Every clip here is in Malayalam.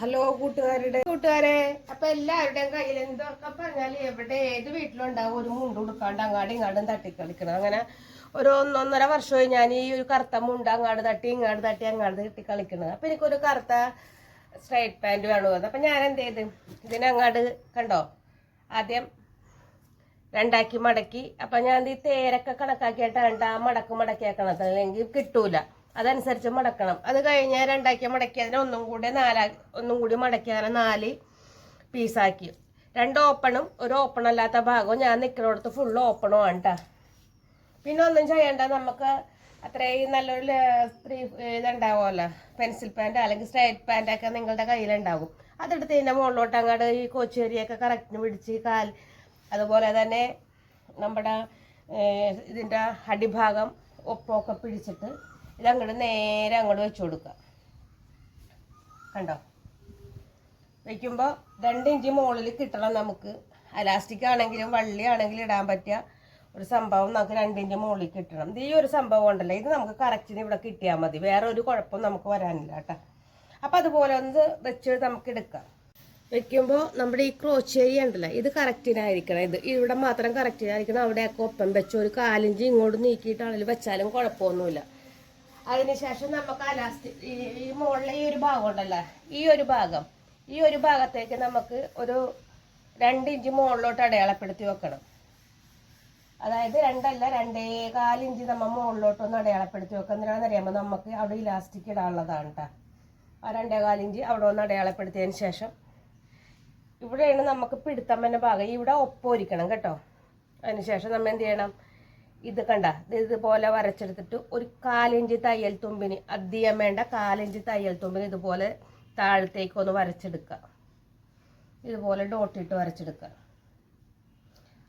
ഹലോ കൂട്ടുകാരുടെ കൂട്ടുകാരെ അപ്പൊ എല്ലാവരുടെയും കയ്യിൽ എന്തൊക്കെ പറഞ്ഞാൽ എവിടെ ഏത് വീട്ടിലുണ്ടാവും ഒരു മുണ്ട് കൊടുക്കാണ്ട് അങ്ങാടും ഇങ്ങാടും തട്ടിക്കളിക്കണം. അങ്ങനെ ഒരു ഒന്നൊന്നര വർഷമായി ഞാൻ ഈ ഒരു കറുത്ത മുണ്ട് അങ്ങാട് തട്ടി ഇങ്ങാട് തട്ടി അങ്ങാട് തട്ടി കളിക്കണത് അപ്പൊ എനിക്കൊരു കറുത്ത സ്ട്രൈറ്റ് പാന്റ് വേണമെന്ന് അപ്പൊ ഞാൻ എന്ത് ചെയ്ത്? ഇതിനങ്ങാട് കണ്ടോ? ആദ്യം രണ്ടാക്കി മടക്കി. അപ്പൊ ഞാൻ ഈ തേരൊക്കെ കണക്കാക്കിയിട്ടാണ് ആ മടക്ക് മടക്കിയാക്കണത്. അല്ലെങ്കിൽ കിട്ടൂല. അതനുസരിച്ച് മടക്കണം. അത് കഴിഞ്ഞ് രണ്ടാക്കി മടക്കി അതിനെ ഒന്നും കൂടി നാലാ ഒന്നും കൂടി മടക്കി അതിനെ നാല് പീസാക്കി രണ്ട് ഓപ്പണും ഒരു ഓപ്പൺ അല്ലാത്ത ഭാഗവും ഞാൻ നിൽക്കുന്നിടത്ത് ഫുൾ ഓപ്പണും ആണ് കേട്ടോ പിന്നെ ഒന്നും ചെയ്യണ്ട നമുക്ക് അത്രയും നല്ലൊരു സ്ത്രീ ഇതുണ്ടാവുമല്ലോ. പെൻസിൽ പാന്റ് അല്ലെങ്കിൽ സ്ട്രൈറ്റ് പാന്റൊക്കെ നിങ്ങളുടെ കയ്യിലുണ്ടാകും അതെടുത്ത് ഇതിന്റെ മുകളിലോട്ട് അങ്ങോട്ട് ഈ കൊച്ചേരിയൊക്കെ കറക്റ്റിന് പിടിച്ച് കാൽ അതുപോലെ തന്നെ നമ്മുടെ ഇതിന്റെ അടിഭാഗം ഒപ്പമൊക്കെ പിടിച്ചിട്ട് ഇതങ്ങോട്ട് നേരെ അങ്ങോട്ട് വെച്ച് കൊടുക്കുക. കണ്ടോ? വെക്കുമ്പോൾ രണ്ട് ഇഞ്ച് മുകളിൽ കിട്ടണം നമുക്ക്. അലാസ്റ്റിക് ആണെങ്കിലും വള്ളി ആണെങ്കിലും ഇടാൻ പറ്റിയ ഒരു സംഭവം നമുക്ക് രണ്ട് ഇഞ്ച് മുകളിൽ കിട്ടണം. ഇത് ഈ ഒരു സംഭവം ഉണ്ടല്ലോ. ഇത് നമുക്ക് കറക്റ്റിന് ഇവിടെ കിട്ടിയാൽ മതി. വേറെ ഒരു കുഴപ്പം നമുക്ക് വരാനില്ല കേട്ടോ. അപ്പം അതുപോലെ ഒന്ന് വെച്ച് നമുക്ക് എടുക്കാം. വെക്കുമ്പോൾ നമ്മുടെ ഈ ക്രോച്ചേരി ഉണ്ടല്ലോ ഇത് കറക്റ്റിനായിരിക്കണം ഇത് ഇവിടെ മാത്രം കറക്റ്റിനായിരിക്കണം അവിടെയൊക്കെ ഒപ്പം വെച്ച് ഒരു കാലിഞ്ച് ഇങ്ങോട്ട് നീക്കിയിട്ടാണെങ്കിലും വെച്ചാലും കുഴപ്പമൊന്നുമില്ല. അതിനുശേഷം നമുക്ക് ആ ഈ ഈ മുകളിലെ ഈ ഒരു ഭാഗം ഉണ്ടല്ലോ? ഈ ഒരു ഭാഗം. ഈ ഒരു ഭാഗത്തേക്ക് നമുക്ക് ഒരു രണ്ട് ഇഞ്ച് മുകളിലോട്ട് അടയാളപ്പെടുത്തി വെക്കണം. അതായത് രണ്ടല്ല രണ്ടേ കാലിഞ്ച് നമ്മൾ മുകളിലോട്ടൊന്ന് അടയാളപ്പെടുത്തി വെക്കുക എന്തിനാണെന്ന് അറിയാമോ നമുക്ക് അവിടെ ഇലാസ്റ്റിക് ഇടാനുള്ളതാണ് കേട്ടോ ആ രണ്ടേ കാലിഞ്ച് അവിടെ ഒന്ന് അടയാളപ്പെടുത്തിയതിന് ശേഷം ഇവിടെയാണ് നമുക്ക് പിടുത്തം എന്ന ഭാഗം. ഇവിടെ ഒപ്പൊരിക്കണം കേട്ടോ. അതിനുശേഷം നമ്മൾ എന്ത് ചെയ്യണം? ഇത് കണ്ട ഇത് ഇതുപോലെ വരച്ചെടുത്തിട്ട് ഒരു കാലിഞ്ച് തയ്യൽ തുമ്പിന് അധികം വേണ്ട കാലിഞ്ച് തയ്യൽ തുമ്പിന് ഇതുപോലെ താഴത്തേക്ക് ഒന്ന് വരച്ചെടുക്കുക. ഇതുപോലെ ഡോട്ടിട്ട് വരച്ചെടുക്കുക.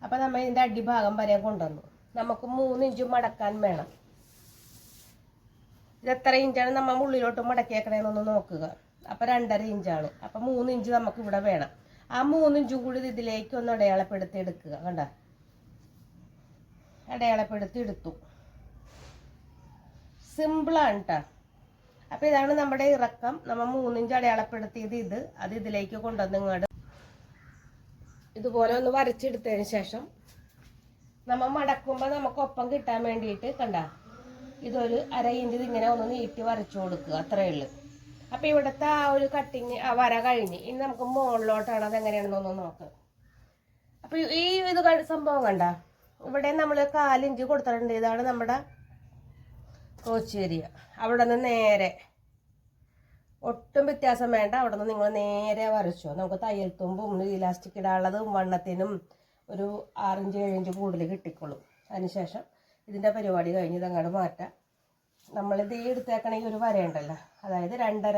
അപ്പോൾ നമ്മൾ ഇതിന്റെ അടിഭാഗം വരെ കൊണ്ടുവന്നു. നമുക്ക് മൂന്ന് ഇഞ്ച് മടക്കാൻ വേണം. ഇത് എത്ര ഇഞ്ചാണ് നമ്മൾ ഉള്ളിലോട്ട് മടക്കിയേക്കണേന്നൊന്ന് നോക്കുക. അപ്പൊ രണ്ടര ഇഞ്ചാണ്. അപ്പോൾ മൂന്ന് ഇഞ്ച് നമുക്ക് ഇവിടെ വേണം. ആ മൂന്ന് ഇഞ്ചും കൂടി ഇതിലേക്ക് ഒന്ന് അടയാളപ്പെടുത്തി എടുക്കുക കണ്ട? അടയാളപ്പെടുത്തി എടുത്തു സിമ്പിളാണ് കേട്ടോ അപ്പം ഇതാണ് നമ്മുടെ ഇറക്കം. നമ്മൾ മൂന്നിഞ്ച് അടയാളപ്പെടുത്തിയത് ഇത്. അത് ഇതിലേക്ക് കൊണ്ടുവന്ന് ഇങ്ങോട്ട് ഇതുപോലെ ഒന്ന് വരച്ചെടുത്തതിന് ശേഷം നമ്മൾ മടക്കുമ്പോൾ നമുക്ക് ഒപ്പം കിട്ടാൻ വേണ്ടിയിട്ട് കണ്ട ഇതൊരു അര ഇഞ്ച് ഇങ്ങനെ ഒന്ന് നീട്ടി വരച്ചു കൊടുക്കുക. അത്രയേ ഉള്ളൂ. അപ്പോൾ ഇവിടുത്തെ ആ ഒരു കട്ടിങ് ആ വര കഴിഞ്ഞ് ഇനി നമുക്ക് മുകളിലോട്ടാണ് അത് എങ്ങനെയാണെന്നൊന്ന് നോക്കാം. അപ്പോൾ ഈ ഇത് സംഭവം കണ്ട? ഇവിടെ നമ്മൾ കാലിഞ്ച് കൊടുത്തിട്ടുണ്ട്. ഇതാണ് നമ്മുടെ കോച്ചേരിയ. അവിടെ നിന്ന് നേരെ. ഒട്ടും വ്യത്യാസം വേണ്ട. അവിടെ നിന്ന് നിങ്ങൾ നേരെ വരച്ചോ. നമുക്ക് തയ്യൽ തുമ്പും ഇലാസ്റ്റിക് ഇടാനുള്ളതും വണ്ണത്തിനും ഒരു ആറിഞ്ച് ഏഴിഞ്ച് കൂടുതൽ കിട്ടിക്കോളും. അതിനുശേഷം ഇതിന്റെ പരിപാടി കഴിഞ്ഞ് ഇതങ്ങോട്ട് മാറ്റാം. നമ്മളിത് ഈ എടുത്തേക്കണമെങ്കിൽ ഒരു വരയുണ്ടല്ലോ. അതായത് രണ്ടര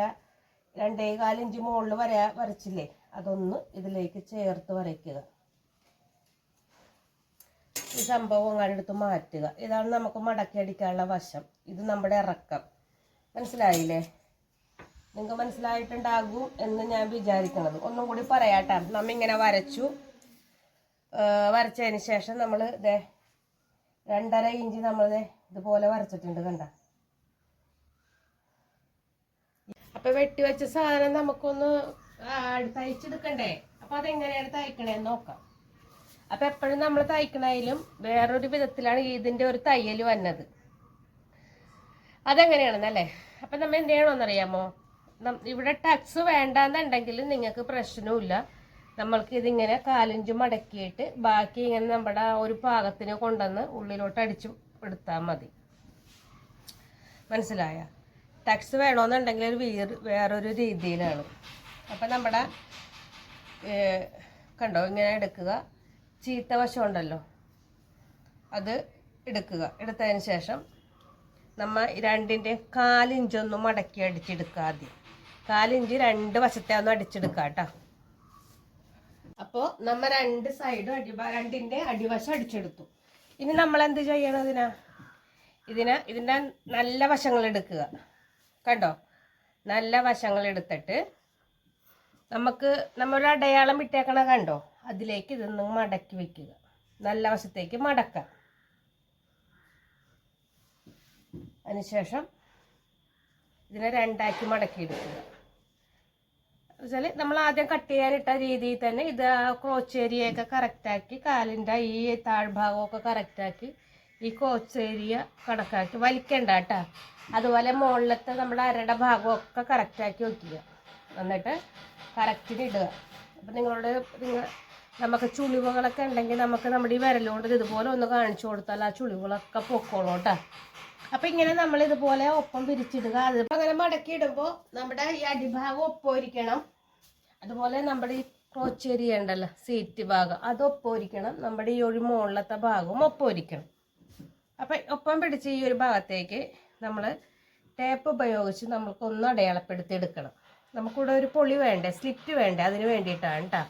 രണ്ടേ കാലിഞ്ച് മുകളിൽ വര വരച്ചില്ലേ? അതൊന്ന് ഇതിലേക്ക് ചേർത്ത് വരയ്ക്കുക. ഈ സംഭവം എടുത്ത് മാറ്റുക. ഇതാണ് നമുക്ക് മടക്കി അടിക്കാനുള്ള വശം. ഇത് നമ്മുടെ ഇറക്കം. മനസ്സിലായില്ലേ? നിങ്ങൾക്ക് മനസ്സിലായിട്ടുണ്ടാകും എന്ന് ഞാൻ വിചാരിക്കുന്നത് ഒന്നും കൂടി പറയാട്ടെ. നമ്മ ഇങ്ങനെ വരച്ചു വരച്ചതിന് ശേഷം നമ്മൾ ഇതേ രണ്ടര ഇഞ്ച് നമ്മൾ ഇതുപോലെ വരച്ചിട്ടുണ്ട് കണ്ട. അപ്പൊ വെട്ടി വെച്ച സാധനം നമുക്കൊന്ന് തയ്ച്ചെടുക്കണ്ടേ? അപ്പൊ അതെങ്ങനെയാണ് തയ്ക്കണേന്ന് നോക്കാം. അപ്പൊ എപ്പോഴും നമ്മൾ തയ്ക്കണതിലും വേറൊരു വിധത്തിലാണ് ഇതിന്റെ ഒരു തയ്യൽ വന്നത്. അതെങ്ങനെയാണെന്നല്ലേ? അപ്പം നമ്മൾ എന്ത് ചെയ്യണമെന്നറിയാമോ ഇവിടെ ടക്സ് വേണ്ടാന്നുണ്ടെങ്കിൽ നിങ്ങൾക്ക് പ്രശ്നവുമില്ല. നമ്മൾക്ക് ഇതിങ്ങനെ കാലഞ്ച് മടക്കിയിട്ട് ബാക്കി ഇങ്ങനെ നമ്മുടെ ഒരു പാകത്തിന് കൊണ്ടുവന്ന് ഉള്ളിലോട്ട് അടിച്ചു എടുത്താൽ മതി. മനസ്സിലായ? ടക്സ് വേണമെന്നുണ്ടെങ്കിൽ ഒരു വീർ വേറൊരു രീതിയിലാണ്. അപ്പം നമ്മുടെ കണ്ടോ? ഇങ്ങനെ എടുക്കുക. ചീത്ത വശം ഉണ്ടല്ലോ അത് എടുക്കുക. എടുത്തതിന് ശേഷം നമ്മൾ രണ്ടിന്റെ കാലിഞ്ചൊന്ന് മടക്കി അടിച്ചെടുക്കുക ആദ്യം. കാലിഞ്ച് രണ്ട് വശത്തെ ഒന്ന് അടിച്ചെടുക്കുക കേട്ടോ. അപ്പോൾ നമ്മൾ രണ്ട് സൈഡും അടി രണ്ടിന്റെ അടിവശം അടിച്ചെടുത്തു. ഇനി നമ്മൾ എന്ത് ചെയ്യണം ഇതിനാ? ഇതിന് ഇതിന്റെ നല്ല വശങ്ങൾ എടുക്കുക. കണ്ടോ? നല്ല വശങ്ങൾ എടുത്തിട്ട് നമുക്ക് നമ്മളൊരു അടയാളം ഇട്ടേക്കണ കണ്ടോ? അതിലേക്ക് ഇതൊന്ന് മടക്കി വെക്കുക. നല്ല വശത്തേക്ക് മടക്കാം അതിനുശേഷം ഇതിനെ രണ്ടാക്കി മടക്കിയെടുക്കുക. വെച്ചാൽ നമ്മൾ ആദ്യം കട്ട് ചെയ്യാനിട്ട രീതിയിൽ തന്നെ ഇത് ക്രോച്ച് ഏരിയയൊക്കെ കറക്റ്റാക്കി കാലിന്റെ ഈ താഴ്ഭാഗമൊക്കെ കറക്റ്റാക്കി ഈ കോച്ചേരിയ കണക്കാക്കി വലിക്കണ്ട കേട്ടോ. അതുപോലെ മുകളിലത്തെ നമ്മുടെ അരയുടെ ഭാഗമൊക്കെ കറക്റ്റാക്കി വയ്ക്കുക എന്നിട്ട് കറക്റ്റിന് ഇടുക. അപ്പം നിങ്ങളോട് നിങ്ങൾ നമുക്ക് ചുളിവുകളൊക്കെ ഉണ്ടെങ്കിൽ നമുക്ക് നമ്മുടെ ഈ വിരലുകൊണ്ട് ഇതുപോലെ ഒന്ന് കാണിച്ചു കൊടുത്താൽ ആ ചുളിവുകളൊക്കെ പൊക്കോളൂ കേട്ടോ. അപ്പം ഇങ്ങനെ നമ്മൾ ഇതുപോലെ ഒപ്പം പിരിച്ചിടുക അത് അങ്ങനെ മടക്കി ഇടുമ്പോൾ നമ്മുടെ ഈ അടിഭാഗം ഒപ്പം അതുപോലെ നമ്മുടെ ഈ ക്രോച്ചേരിയ ഉണ്ടല്ലോ സീറ്റ് ഭാഗം അത് ഒപ്പം നമ്മുടെ ഈ ഒരു മുകളിലത്തെ ഭാഗവും ഒപ്പം അപ്പം ഒപ്പം പിടിച്ച് ഈ ഒരു ഭാഗത്തേക്ക് നമ്മൾ ടേപ്പ് ഉപയോഗിച്ച് നമുക്കൊന്ന് അടയാളപ്പെടുത്തി എടുക്കണം നമുക്കിവിടെ ഒരു പൊളി വേണ്ടേ സ്ലിറ്റ് വേണ്ടേ അതിന് വേണ്ടിയിട്ടാണ് കേട്ടോ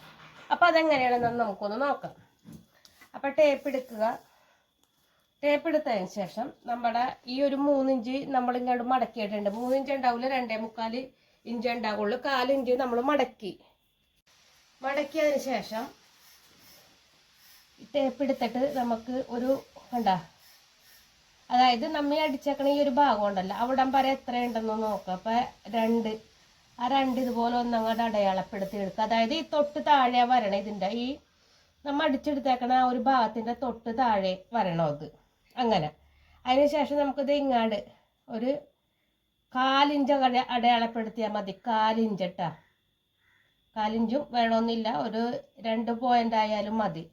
അപ്പം അതെങ്ങനെയാണെന്ന് നമുക്കൊന്ന് നോക്കാം. അപ്പം ടേപ്പ് എടുക്കുക. ടേപ്പ് എടുത്തതിന് ശേഷം നമ്മുടെ ഈ ഒരു മൂന്നിഞ്ച് നമ്മൾ ഇങ്ങോട്ട് മടക്കിയിട്ടുണ്ട്. മൂന്നിഞ്ച് ഉണ്ടാവില്ല രണ്ടേ മുക്കാൽ ഇഞ്ച് ഉണ്ടാവുള്ളൂ. കാലിഞ്ച് നമ്മൾ മടക്കി. മടക്കിയതിന് ശേഷം ടേപ്പ് എടുത്തിട്ട് നമുക്ക് ഒരു കണ്ട? അതായത് നമ്മൾ അടിച്ചേക്കണ ഈ ഒരു ഭാഗം ഉണ്ടല്ലോ അവിടം വരെ എത്ര ഉണ്ടെന്ന് നോക്കാം. അപ്പം രണ്ട് ആ രണ്ട് ഇതുപോലെ ഒന്ന് അങ്ങോട്ട് അടയാളപ്പെടുത്തി എടുക്കുക. അതായത് ഈ തൊട്ട് താഴെ വരണം ഇതിന്റെ ഈ നമ്മൾ അടിച്ചെടുത്തേക്കണ ആ ഒരു ഭാഗത്തിന്റെ തൊട്ട് താഴെ വരണം അത്. അങ്ങനെ. അതിനുശേഷം നമുക്കിത് ഇങ്ങാട് ഒരു കാലിഞ്ച് അട അടയാളപ്പെടുത്തിയാൽ മതി. കാലിഞ്ചട്ടാ കാലിഞ്ചും വേണമെന്നില്ല ഒരു രണ്ട് പോയിന്റ് ആയാലും മതി.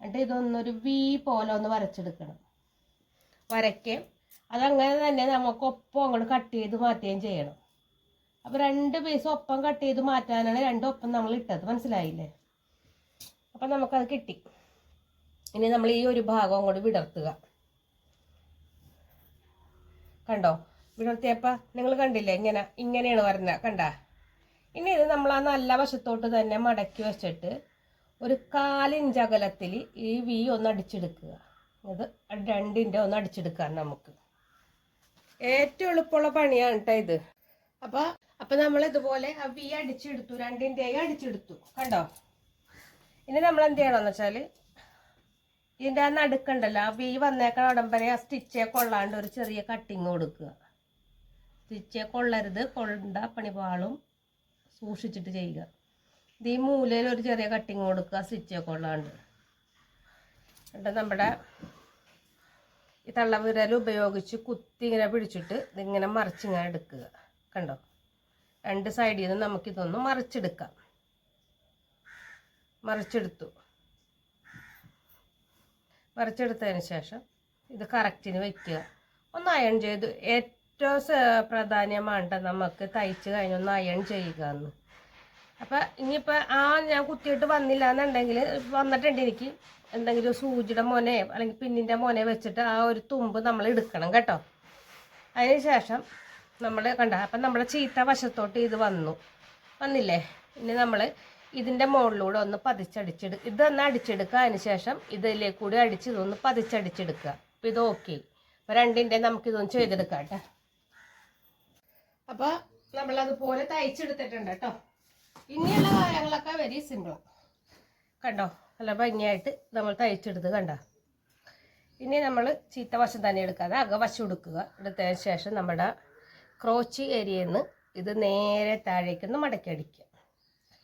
എന്നിട്ട് ഇതൊന്നൊരു വി പോലെ ഒന്ന് വരച്ചെടുക്കണം. വരയ്ക്കുകയും അതങ്ങനെ തന്നെ നമുക്ക് ഒപ്പം അങ്ങോട്ട് കട്ട് ചെയ്ത് മാറ്റുകയും ചെയ്യണം. അപ്പോൾ രണ്ട് പീസ് ഒപ്പം കട്ട് ചെയ്ത് മാറ്റാനാണ് രണ്ടും ഒപ്പം നമ്മൾ ഇട്ടത്. മനസ്സിലായില്ലേ? അപ്പം നമുക്കത് കിട്ടി. ഇനി നമ്മൾ ഈ ഒരു ഭാഗം അങ്ങോട്ട് വിടർത്തുക. കണ്ടോ? വിടർത്തിയപ്പോൾ നിങ്ങൾ കണ്ടില്ലേ? ഇങ്ങനെ ഇങ്ങനെയാണ് വരുന്നത് കണ്ട? ഇനി ഇത് നമ്മൾ ആ നല്ല വശത്തോട്ട് തന്നെ മടക്കി വെച്ചിട്ട് ഒരു കാലിഞ്ച് അകലത്തിൽ ഈ വി ഒന്ന് അടിച്ചെടുക്കുക. അത് രണ്ടിന്റെ ഒന്ന് അടിച്ചെടുക്കാൻ നമുക്ക്. ഏറ്റവും എളുപ്പമുള്ള പണിയാണ് കേട്ടോ ഇത്. അപ്പോൾ അപ്പൊ നമ്മൾ ഇതുപോലെ ആ വി അടിച്ചെടുത്തു രണ്ടിന്റെയും അടിച്ചെടുത്തു. കണ്ടോ? ഇനി നമ്മൾ എന്ത് ചെയ്യണമെന്ന് വെച്ചാൽ ഇതിന്റെ ആ നടുക്കുണ്ടല്ലോ ആ വി വന്നേക്കണ വരെ ആ സ്റ്റിച്ചേ കൊള്ളാണ്ട് ഒരു ചെറിയ കട്ടിങ് കൊടുക്കുക. സ്റ്റിച്ചേ കൊള്ളരുത് കൊണ്ട പണിപാളും സൂക്ഷിച്ചിട്ട് ചെയ്യുക. ഇത് ഈ മൂലയിൽ ഒരു ചെറിയ കട്ടിങ് കൊടുക്കുക സ്റ്റിച്ചേ കൊള്ളാണ്ട്. എന്നിട്ട് നമ്മുടെ ഈ തള്ളവിരൽ ഉപയോഗിച്ച് കുത്തി ഇങ്ങനെ പിടിച്ചിട്ട് ഇതിങ്ങനെ മറിച്ചിങ്ങനെ എടുക്കുക. കണ്ടോ? രണ്ട് സൈഡിൽ നിന്ന് നമുക്കിതൊന്ന് മറിച്ചെടുക്കാം. മറിച്ചെടുത്തു. മറിച്ചെടുത്തതിന് ശേഷം ഇത് കറക്റ്റിന് വയ്ക്കുക ഒന്ന് അയൺ ചെയ്ത്. ഏറ്റവും പ്രാധാന്യമാണ് നമുക്ക് തയ്ച്ച് കഴിഞ്ഞൊന്ന് അയൺ ചെയ്യുക എന്ന്. അപ്പം ഇനിയിപ്പോൾ ആ ഞാൻ കുത്തിയിട്ട് വന്നില്ല എന്നുണ്ടെങ്കിൽ വന്നിട്ടുണ്ട് എനിക്ക്. എന്തെങ്കിലും സൂചിയുടെ മോനെ അല്ലെങ്കിൽ പിന്നിന്റെ മോനെ വെച്ചിട്ട് ആ ഒരു തുമ്പ് നമ്മൾ എടുക്കണം കേട്ടോ. അതിന് ശേഷം നമ്മൾ കണ്ട അപ്പം നമ്മുടെ ചീത്ത വശത്തോട്ട് ഇത് വന്നു. വന്നില്ലേ? ഇനി നമ്മൾ ഇതിന്റെ മുകളിലൂടെ ഒന്ന് പതിച്ചടിച്ചെടു ഇതൊന്ന് അടിച്ചെടുക്കുക അതിന് ശേഷം ഇതിലേക്ക് കൂടി അടിച്ച് ഇതൊന്ന് പതിച്ചടിച്ചെടുക്കുക. അപ്പം ഇത് ഓക്കെ. അപ്പോൾ രണ്ടിന്റെ നമുക്കിതൊന്ന് ചെയ്തെടുക്കാം കേട്ടോ. അപ്പോൾ നമ്മളതുപോലെ തയ്ച്ചെടുത്തിട്ടുണ്ട് കേട്ടോ. ഇനിയുള്ള കാര്യങ്ങളൊക്കെ വെരി സിമ്പിളാണ് കണ്ടോ? നല്ല ഭംഗിയായിട്ട് നമ്മൾ തയ്ച്ചെടുത്ത് കണ്ട? ഇനി നമ്മൾ ചീത്ത വശം തന്നെ എടുക്കാതെ അകവശം എടുക്കുക എടുത്തതിന് ശേഷം നമ്മുടെ ക്രോച്ചി ഏരിയയിൽ നിന്ന് ഇത് നേരെ താഴേക്കൊന്ന് മടക്കി അടിക്കുക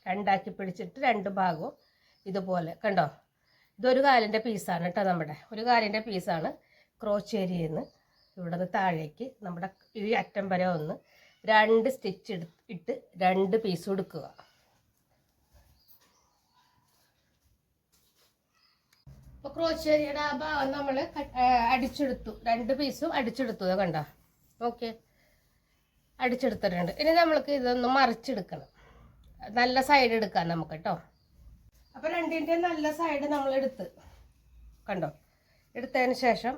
രണ്ടാക്കി പിടിച്ചിട്ട് രണ്ട് ഭാഗവും ഇതുപോലെ കണ്ടോ? ഇതൊരു കാലിന്റെ പീസാണ് കേട്ടോ നമ്മുടെ. ഒരു കാലിന്റെ പീസാണ് ക്രോച്ച് ഏരിയയിൽ നിന്ന് ഇവിടെ നിന്ന് താഴേക്ക് നമ്മുടെ ഈ അറ്റം വരെ ഒന്ന് രണ്ട് സ്റ്റിച്ച് ഇട്ട് രണ്ട് പീസ് എടുക്കുക ഇപ്പോൾ ക്രോച്ചേരിയുടെ ആ ഭാഗം നമ്മൾ അടിച്ചെടുത്തു. രണ്ട് പീസും അടിച്ചെടുത്തു. കണ്ടോ? ഓക്കെ അടിച്ചെടുത്തിട്ടുണ്ട്. ഇനി നമ്മൾക്ക് ഇതൊന്ന് മറിച്ചെടുക്കണം. നല്ല സൈഡ് എടുക്കാം നമുക്ക് കേട്ടോ അപ്പോൾ രണ്ടിന്റെ നല്ല സൈഡ് നമ്മൾ എടുത്ത് കണ്ടോ? എടുത്തതിന് ശേഷം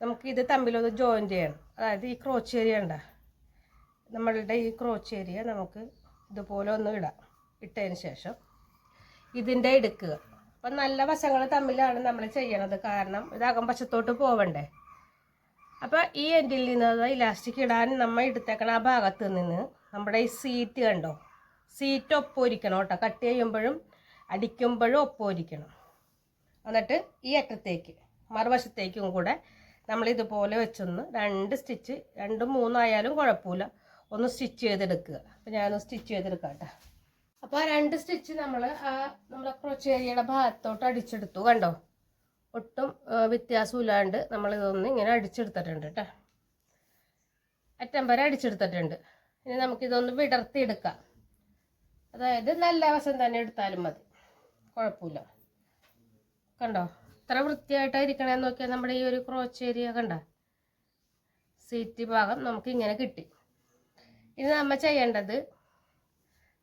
നമുക്ക് ഇത് തമ്മിലൊന്ന് ജോയിൻ ചെയ്യണം. അതായത് ഈ ക്രോച്ച് ഏരിയ ഉണ്ട. നമ്മളുടെ ഈ ക്രോച്ച് ഏരിയ നമുക്ക് ഇതുപോലെ ഒന്ന് ഇടാം. ഇട്ടതിന് ശേഷം ഇതിന്റെ എടുക്കുക. അപ്പം നല്ല വശങ്ങൾ തമ്മിലാണ് നമ്മൾ ചെയ്യണത്. കാരണം ഇത് അകംവശത്തോട്ട് പോവണ്ടേ? അപ്പോൾ ഈ എൻഡിൽ നിന്ന് ഇലാസ്റ്റിക് ഇടാൻ നമ്മൾ എടുത്തേക്കണ ആ ഭാഗത്ത് നിന്ന് നമ്മുടെ ഈ സീറ്റ് കണ്ടോ? സീറ്റ് ഒപ്പൊരിക്കണം കേട്ടോ. കട്ട് ചെയ്യുമ്പോഴും അടിക്കുമ്പോഴും ഒപ്പൊരിക്കണം എന്നിട്ട് ഈ അറ്റത്തേക്ക് മറുവശത്തേക്കും കൂടെ നമ്മൾ ഇതുപോലെ വെച്ചൊന്ന് രണ്ട് സ്റ്റിച്ച് രണ്ടും മൂന്നായാലും കുഴപ്പമില്ല. ഒന്ന് സ്റ്റിച്ച് ചെയ്തെടുക്കുക. അപ്പം ഞാനൊന്ന് സ്റ്റിച്ച് ചെയ്തെടുക്കാം കേട്ടോ. അപ്പോൾ ആ രണ്ട് സ്റ്റിച്ച് നമ്മൾ ആ നമ്മളെ ക്രോച്ചേരിയുടെ ഭാഗത്തോട്ട് അടിച്ചെടുത്തു കണ്ടോ? ഒട്ടും വ്യത്യാസമില്ലാണ്ട് നമ്മൾ ഇതൊന്ന് ഇങ്ങനെ അടിച്ചെടുത്തിട്ടുണ്ട് കേട്ടോ അറ്റം വരെ അടിച്ചെടുത്തിട്ടുണ്ട്. ഇനി നമുക്കിതൊന്ന് വിടർത്തിയെടുക്കാം. അതായത് നല്ല വശം തന്നെ എടുത്താലും മതി. കുഴപ്പമില്ല. കണ്ടോ? ഇത്ര വൃത്തിയായിട്ടായിരിക്കണേന്ന് നോക്കിയാൽ നമ്മുടെ ഈ ഒരു ക്രോച്ച് ഏരിയ കണ്ട? സീറ്റ് ഭാഗം നമുക്ക് ഇങ്ങനെ കിട്ടി. ഇനി നമ്മൾ ചെയ്യേണ്ടത്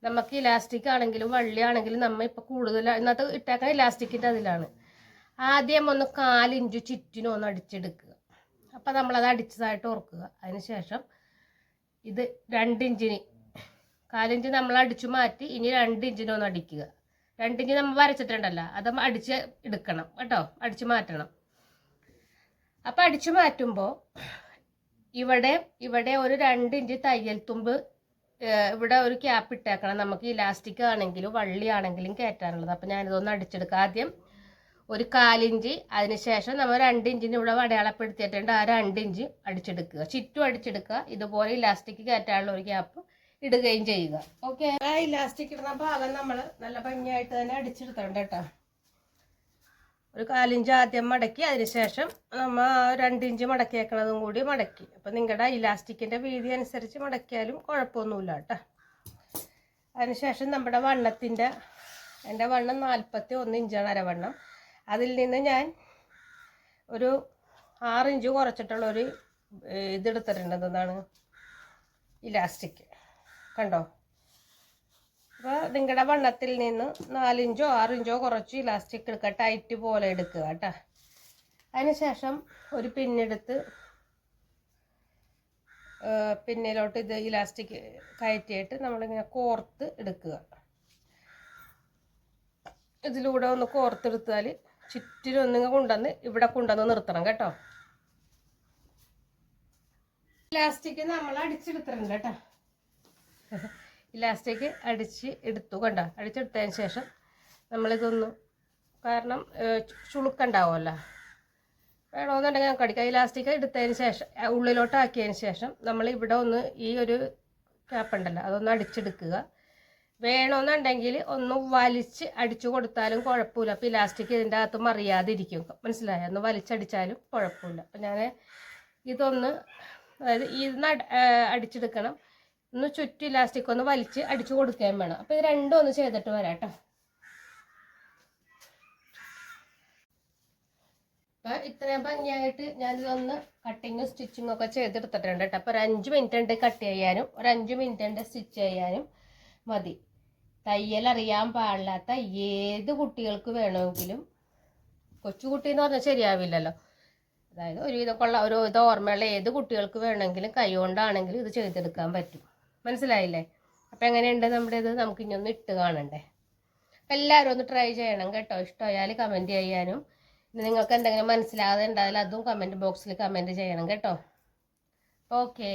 നമുക്ക് ഇലാസ്റ്റിക് ആണെങ്കിലും വള്ളി ആണെങ്കിലും നമ്മൾ ഇപ്പോൾ കൂടുതൽ ഇന്നത്തെ ഇട്ടേക്കാൻ ഇലാസ്റ്റിക്കിന്റെ അതിലാണ്. ആദ്യം ഒന്ന് കാലിഞ്ച് ചുറ്റിനും ഒന്ന് അടിച്ചെടുക്കുക. അപ്പോൾ നമ്മളത് അടിച്ചതായിട്ട് ഓർക്കുക. അതിന് ശേഷം ഇത് രണ്ടിഞ്ചിന് കാലിഞ്ച് നമ്മൾ അടിച്ചു മാറ്റി ഇനി രണ്ടിഞ്ചിന് ഒന്ന് അടിക്കുക. രണ്ടിഞ്ച് നമ്മൾ വരച്ചിട്ടുണ്ടല്ലോ അത് അടിച്ച് എടുക്കണം കേട്ടോ അടിച്ചു മാറ്റണം. അപ്പം അടിച്ചു മാറ്റുമ്പോൾ ഇവിടെ ഇവിടെ ഒരു രണ്ട് ഇഞ്ച് തയ്യൽ തുമ്പ് ഇവിടെ ഒരു ക്യാപ്പ് ഇട്ടേക്കണം. നമുക്ക് ഇലാസ്റ്റിക് ആണെങ്കിലും വള്ളി ആണെങ്കിലും കയറ്റാനുള്ളത്. അപ്പം ഞാനിതൊന്ന് അടിച്ചെടുക്കാം ആദ്യം ഒരു കാലിഞ്ച് അതിനുശേഷം നമ്മൾ രണ്ട് ഇഞ്ചിന് ഇവിടെ അടയാളപ്പെടുത്തിയിട്ടുണ്ട്. ആ രണ്ട് ഇഞ്ച് അടിച്ചെടുക്കുക. ചുറ്റും അടിച്ചെടുക്കുക. ഇതുപോലെ ഇലാസ്റ്റിക് കയറ്റാനുള്ള ഒരു ഗ്യാപ്പ് ഇടുകയും ചെയ്യുക. ഓക്കെ ആ ഇലാസ്റ്റിക് ഇടുന്ന ഭാഗം നമ്മൾ നല്ല ഭംഗിയായിട്ട് തന്നെ അടിച്ചെടുത്തോണ്ട് കേട്ടോ. ഒരു കാലിഞ്ച് ആദ്യം മടക്കി അതിനുശേഷം നമ്മൾ രണ്ടിഞ്ച് മടക്കിയേക്കണതും കൂടി മടക്കി. അപ്പം നിങ്ങളുടെ ഇലാസ്റ്റിക്കിന്റെ വീതി അനുസരിച്ച് മടക്കിയാലും കുഴപ്പമൊന്നുമില്ല കേട്ടോ. അതിനുശേഷം നമ്മുടെ വണ്ണത്തിന്റെ എന്റെ വണ്ണം നാൽപ്പത്തി ഒന്ന് ഇഞ്ചാണ് അരവണ്ണം. അതിൽ നിന്ന് ഞാൻ ഒരു ആറിഞ്ച് കുറച്ചിട്ടുള്ള ഒരു ഇതെടുത്തിട്ടുണ്ട്. എന്താണ് ഇലാസ്റ്റിക്. കണ്ടോ? അപ്പോൾ നിങ്ങളുടെ വണ്ണത്തിൽ നിന്ന് നാലിഞ്ചോ ആറിഞ്ചോ കുറച്ച് ഇലാസ്റ്റിക് എടുക്കുക. ടൈറ്റ് പോലെ എടുക്കുക കേട്ടോ. അതിനുശേഷം ഒരു പിന്നെടുത്ത് പിന്നിലോട്ട് ഇത് ഇലാസ്റ്റിക് കയറ്റിയിട്ട് നമ്മളിങ്ങനെ കോർത്ത് എടുക്കുക. ഇതിലൂടെ ഒന്ന് കോർത്തെടുത്താൽ ചുറ്റിനും ഒന്നിങ്ങ് കൊണ്ടുവന്ന് ഇവിടെ കൊണ്ടുവന്ന് നിർത്തണം കേട്ടോ. ഇലാസ്റ്റിക് നമ്മൾ അടിച്ചെടുത്തിട്ടുണ്ട് കേട്ടോ. ഇലാസ്റ്റിക് അടിച്ച് എടുത്തു കണ്ട? അടിച്ചെടുത്തതിന് ശേഷം നമ്മളിതൊന്ന് കാരണം ചുളുക്കുണ്ടാവുമല്ലോ. വേണമെന്നുണ്ടെങ്കിൽ നമുക്ക് അടിക്കാം. ഇലാസ്റ്റിക് എടുത്തതിന് ശേഷം ഉള്ളിലോട്ടാക്കിയതിന് ശേഷം നമ്മൾ ഇവിടെ ഒന്ന് ഈ ഒരു ക്യാപ്പ് ഉണ്ടല്ലോ അതൊന്ന് അടിച്ചെടുക്കുക. വേണമെന്നുണ്ടെങ്കിൽ ഒന്ന് വലിച്ച് അടിച്ചു കൊടുത്താലും കുഴപ്പമില്ല. അപ്പോൾ ഇലാസ്റ്റിക് ഇതിന്റെ അകത്ത് മറിയാതിരിക്കും. മനസ്സിലായോ? ഒന്ന് വലിച്ചടിച്ചാലും കുഴപ്പമില്ല. അപ്പം ഞാൻ ഇതൊന്ന് അതായത് ഇന്ന് അടിച്ചെടുക്കണം. ഒന്ന് ചുറ്റും ഇലാസ്റ്റിക് ഒന്ന് വലിച്ച് അടിച്ചു കൊടുക്കുകയും വേണം. അപ്പോൾ ഇത് രണ്ടും ഒന്ന് ചെയ്തിട്ട് വരാം കേട്ടോ. അപ്പം ഇത്രയും ഭംഗിയായിട്ട് ഞാനിതൊന്ന് കട്ടിങ്ങും സ്റ്റിച്ചിങ്ങും ഒക്കെ ചെയ്തെടുത്തിട്ടുണ്ട് കേട്ടോ. അപ്പോൾ ഒരു അഞ്ച് മിനിറ്റ് ഉണ്ട് കട്ട് ചെയ്യാനും. ഒരു അഞ്ച് മിനിറ്റ് ഉണ്ട് സ്റ്റിച്ച് ചെയ്യാനും. മതി. തയ്യൽ അറിയാൻ പാടില്ലാത്ത ഏത് കുട്ടികൾക്ക് വേണമെങ്കിലും കൊച്ചുകുട്ടി എന്ന് പറഞ്ഞാൽ ശരിയാവില്ലല്ലോ. അതായത് ഒരുവിധം കൊള്ള ഇത് ഓർമ്മയുള്ള ഏത് കുട്ടികൾക്ക് വേണമെങ്കിലും കൈ കൊണ്ടാണെങ്കിലും ഇത് ചെയ്തെടുക്കാൻ പറ്റും. മനസ്സിലായില്ലേ? അപ്പം എങ്ങനെയുണ്ട് നമ്മുടെ ഇത്? നമുക്ക് ഇനി ഒന്ന് ഇട്ട് കാണണ്ടേ? അപ്പം എല്ലാവരും ഒന്ന് ട്രൈ ചെയ്യണം കേട്ടോ. ഇഷ്ടമായാൽ കമന്റ് ചെയ്യാനും. നിങ്ങൾക്ക് എന്തെങ്കിലും മനസ്സിലാകാതെ ഉണ്ടായാലും അതും കമന്റ് ബോക്സിൽ കമന്റ് ചെയ്യണം കേട്ടോ. ഓക്കേ